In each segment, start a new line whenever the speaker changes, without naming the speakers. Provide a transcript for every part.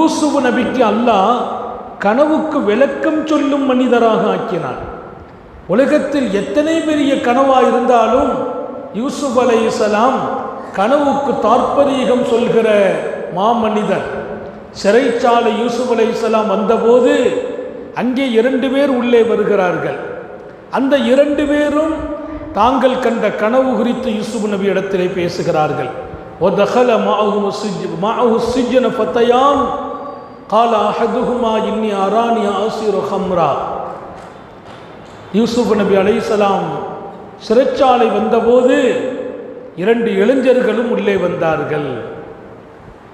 யூசுஃபு நபிக்கு அல்லாஹ் கனவுக்கு விளக்கம் சொல்லும் மனிதராக ஆக்கினான். உலகத்தில் எத்தனை பெரிய கனவாக இருந்தாலும் யூசுப் அலை இஸ்லாம் கனவுக்கு தாற்பரீகம் சொல்கிற மாமனிதர். சிறைச்சாலை யூசுப் அலை இஸ்லாம் வந்தபோது அங்கே இரண்டு பேர் உள்ளே வருகிறார்கள். அந்த இரண்டு பேரும் தாங்கள் கண்ட கனவு குறித்து யூசுப் நபி இடத்திலே பேசுகிறார்கள். ஒ தஹல மாஹு சிஜ் மாஹு சிஜ்ஜன பத்தையான் قَالَ أَحَدُهُمَا إِنِّي أَرَانِي أَعْصِرُ خَمْرًا யூசுப் நபி அலைஹிஸ்ஸலாம் சிறைச்சாலை வந்தபோது இரண்டு இளைஞர்களும் உள்ளே வந்தார்கள்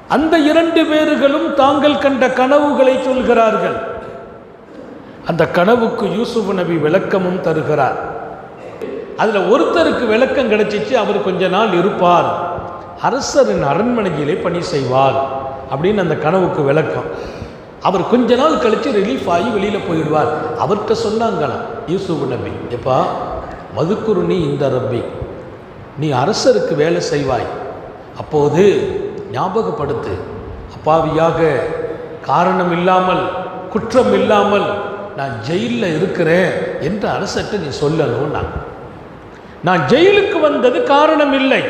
அந்த இரண்டு பேர்களும் தாங்கள் கண்ட கனவுகளை சொல்கிறார்கள் அந்த கனவுக்கு யூசுப் நபி விளக்கமும் தருகிறார் அதில் ஒருத்தருக்கு விளக்கம் கிடைச்சிச்சு அவர் கொஞ்ச நாள் இருப்பார் அரசரின் அரண்மனையிலே பணி செய்வார் அப்படின்னு அந்த கனவுக்கு விளக்கம். அவர் கொஞ்ச நாள் கழித்து ரிலீஃப் ஆகி வெளியில் போயிடுவார். அவர்கிட்ட சொன்னாங்களாம் யூசுப் நபி எப்பா மதுக்குரு நீ இந்த ரப்பி. நீ அரசருக்கு வேலை செய்வாய். அப்போது ஞாபகப்படுத்து. அப்பாவியாக காரணம் இல்லாமல் குற்றம் இல்லாமல் நான் ஜெயிலில் இருக்கிறேன் என்று அரசர்கிட்ட நீ சொல்லணும் நான் நான் ஜெயிலுக்கு வந்தது காரணம் இல்லை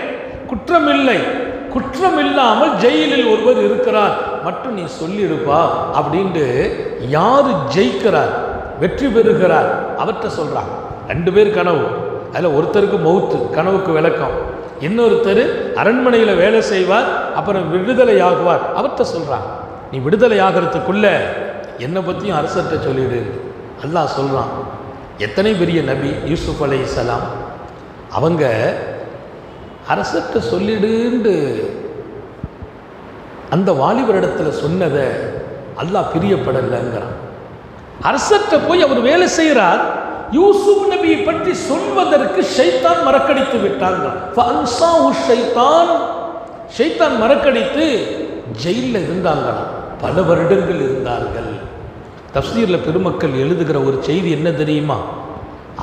குற்றம் இல்லை குற்றம் இல்லாமல் ஜெயிலில் ஒருவர் இருக்கிறார். மட்டும் நீ சொல்லிடுப்பா அப்படின்ட்டு யார் ஜெயிக்கிறார் வெற்றி பெறுகிறார் அவர்கிட்ட சொல்கிறாங்க ரெண்டு பேர் கனவு. அதில் ஒருத்தருக்கு மவுத்து கனவுக்கு விளக்கம். இன்னொருத்தர் அரண்மனையில் வேலை செய்வார் அப்புறம் விடுதலை ஆகுவார் அவர்கிட்ட சொல்கிறாங்க நீ விடுதலை ஆகிறதுக்குள்ள என்னை பற்றியும் அரசர்கிட்ட சொல்லிடு. அல்லாஹ் சொல்கிறான் எத்தனை பெரிய நபி? யூசுப் இஸ்லாம் அவங்க அரசர்கிட்ட சொல்லிடுண்டு அந்த வாலிபரிடத்தில் சொன்னதை அல்லாஹ் பிரியப்படலைங்கிறான். அரசர்கிட்ட போய் அவர் வேலை செய்கிறார். யூசுப் நபியை பற்றி சொல்வதற்கு ஷைத்தான் மறக்கடித்து விட்டாங்க ஷைத்தான். ஷைத்தான் மறக்கடித்து ஜெயிலில் இருந்தாங்களாம். பல வருடங்கள் இருந்தார்கள். தப்சீரில் பெருமக்கள் எழுதுகிற ஒரு செய்தி என்ன தெரியுமா?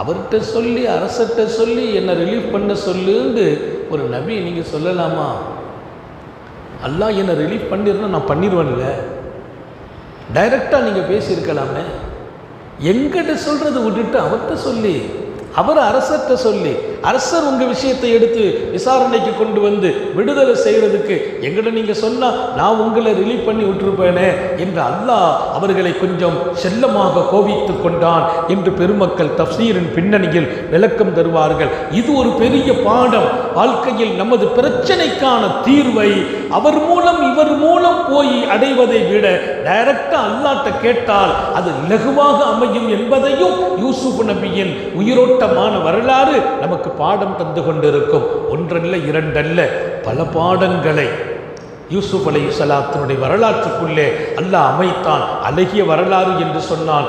அவர்கிட்ட சொல்லி அரசர்கிட்ட சொல்லி என்னை ரிலீஃப் பண்ண சொல்லுன்னு ஒரு நபி நீங்கள் சொல்லலாமா? அல்லாஹ் என்னை ரிலீஃப் பண்ணிருந்தா நான் பண்ணிடுவேன்ல டைரெக்டாக நீங்கள் பேசியிருக்கலாமே. எங்கிட்ட சொல்கிறத விட்டுட்டு அவர்கிட்ட சொல்லி. அவர் அரசர்கிட்ட சொல்லி அரசர் உங்கள் விஷயத்தை எடுத்து விசாரணைக்கு கொண்டு வந்து விடுதலை செய்கிறதுக்கு எங்கிட்ட நீங்கள் சொன்னால் நான் உங்களை ரிலீவ் பண்ணி விட்டுருப்பேனே என்று அல்லாஹ் அவர்களை கொஞ்சம் செல்லமாக கோபித்து கொண்டான் என்று பெருமக்கள் தப்சீரின் பின்னணியில் விளக்கம் தருவார்கள். இது ஒரு பெரிய பாடம். வாழ்க்கையில் நமது பிரச்சனைக்கான தீர்வை அவர் மூலம் இவர் மூலம் போய் அடைவதை விட டைரக்டாக அல்லாட்ட கேட்டால் அது இலகுவாக அமையும் என்பதையும் யூசுப் நபியின் உயிரோட்டமான வரலாறு நமக்கு பாடம் தந்து கொண்டிருக்கும். ஒன்றல்ல இரண்டல்ல பல பாடங்களை யூசுப் அலை சலாத்தினுடைய வரலாற்றுக்குள்ளே அல்லாஹ் அமைத்தான். அழகிய வரலாறு என்று சொன்னால்